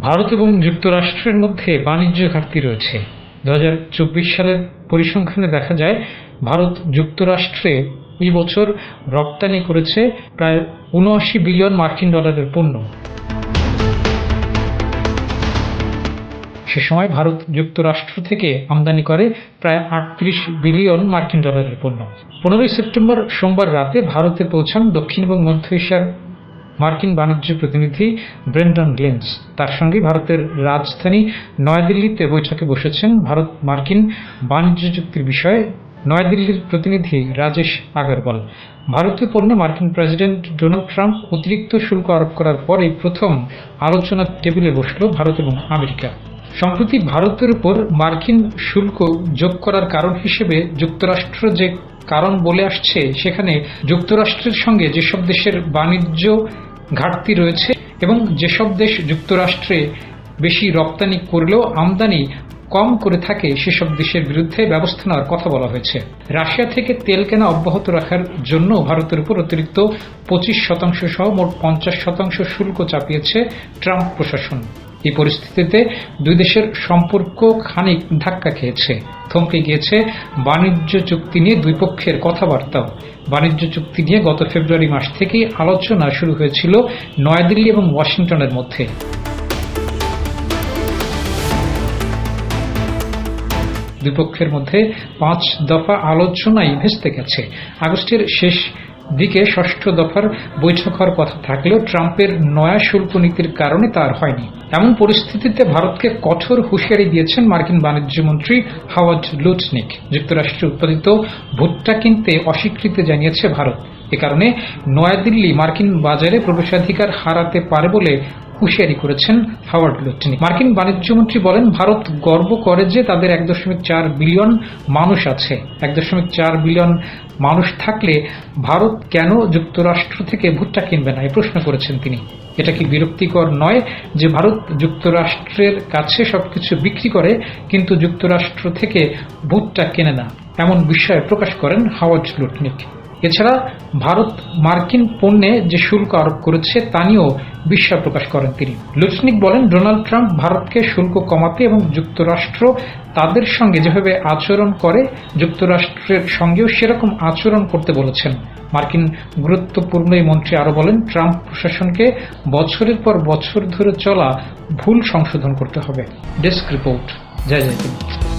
ভারত এবং যুক্তরাষ্ট্রের মধ্যে বাণিজ্য ঘাটতি রয়েছে। দু হাজার চব্বিশ সালের পরিসংখ্যানে দেখা যায়, ভারত যুক্তরাষ্ট্রে এই বছর রপ্তানি করেছে প্রায় উনআশি বিলিয়ন মার্কিন ডলারের পণ্য। সে সময় ভারত যুক্তরাষ্ট্র থেকে আমদানি করে প্রায় আটত্রিশ বিলিয়ন মার্কিন ডলারের পণ্য। পনেরোই সেপ্টেম্বর সোমবার রাতে ভারতে পৌঁছান দক্ষিণ এবং মধ্য এশিয়ার মার্কিন বাণিজ্য প্রতিনিধি ব্রেন্ডন গ্লেন্স তার সঙ্গে ভারতের রাজধানী নয়াদিল্লিতে বৈঠকে বসেছেন ভারত মার্কিন বাণিজ্য চুক্তির বিষয়ে নয়াদিল্লির প্রতিনিধি রাজেশ আগরওয়াল। ভারতীয় পণ্যে মার্কিন প্রেসিডেন্ট ডোনাল্ড ট্রাম্প অতিরিক্ত শুল্ক আরোপ করার পরে প্রথম আলোচনার টেবিলে বসল ভারত এবং আমেরিকা। সম্প্রতি ভারতের উপর মার্কিন শুল্ক যোগ করার কারণ হিসেবে যুক্তরাষ্ট্র যে কারণ বলে আসছে, সেখানে যুক্তরাষ্ট্রের সঙ্গে যেসব দেশের বাণিজ্য ঘাটতি রয়েছে এবং যেসব দেশ যুক্তরাষ্ট্রে বেশি রপ্তানি করলেও আমদানি কম করে থাকে, সেসব দেশের বিরুদ্ধে ব্যবস্থা নেওয়ার কথা বলা হয়েছে। রাশিয়া থেকে তেল কেনা অব্যাহত রাখার জন্য ভারতের উপর অতিরিক্ত পঁচিশ শতাংশ সহ মোট পঞ্চাশ শতাংশ শুল্ক চাপিয়েছে ট্রাম্প প্রশাসন। এই পরিস্থিতিতে দুই দেশের সম্পর্ক খানিক ধাক্কা খেয়েছে। থমকে গিয়েছে বাণিজ্য চুক্তি নিয়ে দুই পক্ষের কথাবার্তাও। বাণিজ্য চুক্তি নিয়ে গত ফেব্রুয়ারি মাস থেকেই আলোচনা শুরু হয়েছিল নয়াদিল্লি এবং ওয়াশিংটনের মধ্যে। দুই পক্ষের মধ্যে পাঁচ দফা আলোচনায় ভেস্তে গেছে। আগস্টের শেষ দিকে ষষ্ঠ দফার বৈঠক হওয়ার কথা থাকলেও ট্রাম্পের নয়া শুল্ক নীতির কারণে তার হয়নি। এমন পরিস্থিতিতে ভারতকে কঠোর হুঁশিয়ারি দিয়েছেন মার্কিন বাণিজ্যমন্ত্রী হাওয়ার্ড লুটনিক। যুক্তরাষ্ট্রে উৎপাদিত ভুট্টা কিনতে অস্বীকৃতি জানিয়েছে ভারত। এ কারণে নয়াদিল্লি মার্কিন বাজারে প্রবেশাধিকার হারাতে পারে বলে হুঁশিয়ারি করেছেন হাওয়ার্ড লুটনিক মার্কিন বাণিজ্যমন্ত্রী বলেন, ভারত গর্ব করে যে তাদের এক দশমিক চার বিলিয়ন মানুষ আছে। এক দশমিক চার বিলিয়ন মানুষ থাকলে ভারত কেন যুক্তরাষ্ট্র থেকে ভুট্টা কিনবে না? এই প্রশ্ন করেছেন তিনি। এটা কি বিরক্তিকর নয় যে ভারত যুক্তরাষ্ট্রের কাছে সবকিছু বিক্রি করে, কিন্তু যুক্তরাষ্ট্র থেকে ভুট্টা কেনে না? এমন বিষয়ে প্রকাশ করেন হাওয়ার্ড লুটনিক এছাড়া ভারত মার্কিন পণ্যে যে শুল্ক আরোপ করেছে তা নিয়েও বিস্ময় প্রকাশ করেন তিনি। লুচনিক বলেন, ডোনাল্ড ট্রাম্প ভারতকে শুল্ক কমাতে এবং যুক্তরাষ্ট্র তাদের সঙ্গে যেভাবে আচরণ করে, যুক্তরাষ্ট্রের সঙ্গেও সেরকম আচরণ করতে বলেছেন। মার্কিন গুরুত্বপূর্ণ এই মন্ত্রী আরও বলেন, ট্রাম্প প্রশাসনকে বছরের পর বছর ধরে চলা ভুল সংশোধন করতে হবে। Desk report. জয় জয়।